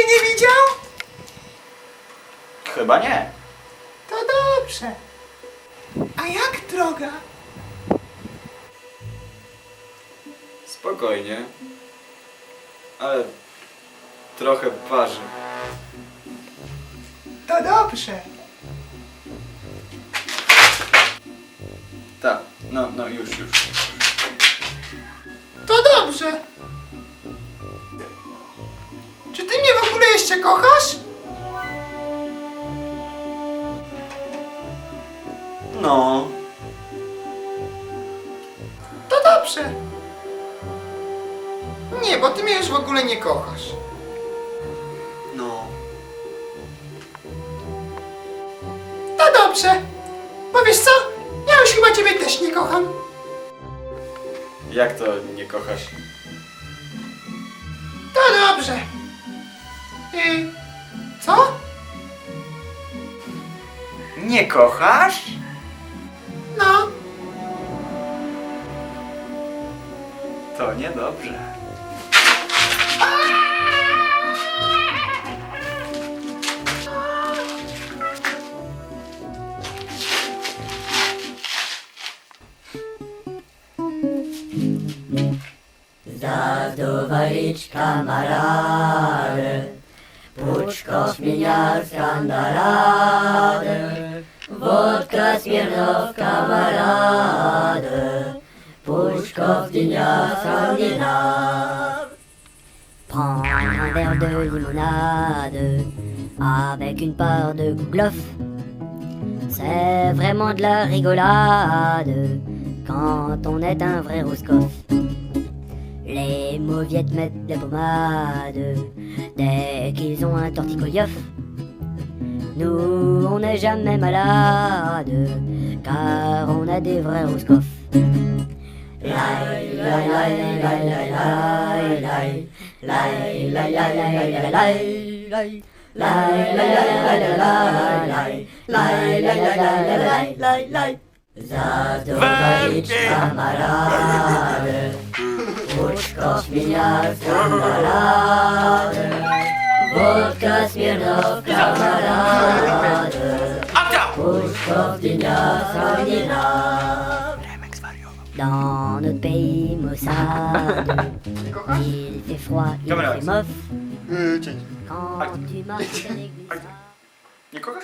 widział? Chyba nie. To dobrze. A jak droga? Spokojnie. Ale trochę parzy. To dobrze. Tak, no, no już, już. To dobrze. Jeszcze kochasz? No, To dobrze. Nie, bo ty mnie już w ogóle nie kochasz. no. To dobrze. Bo wiesz co? Ja już chyba ciebie też nie kocham. Jak to nie kochasz? To dobrze. I co? Nie kochasz? No, To niedobrze. Zadowolić kamaradę, Puczko zmienia skandaladę, Wodka Smirnow kamaradę, Puczko dnia skandinaw. Prends un verre de limonade avec une part de gouglof. C'est vraiment de la rigolade quand on est un vrai Roscoff. Les mauviettes mettent des pommades dès qu'ils ont un torticoyof. Nous, on n'est jamais malade car on a des vrais Roscoff. Lai, lai, Пушка меня камарады, Водка смирнов камарады, Пушка в меня камарада. Dans notre pays, Mossad, il fait froid, il fait mof. Quand tu marches avec des. Il y a quoi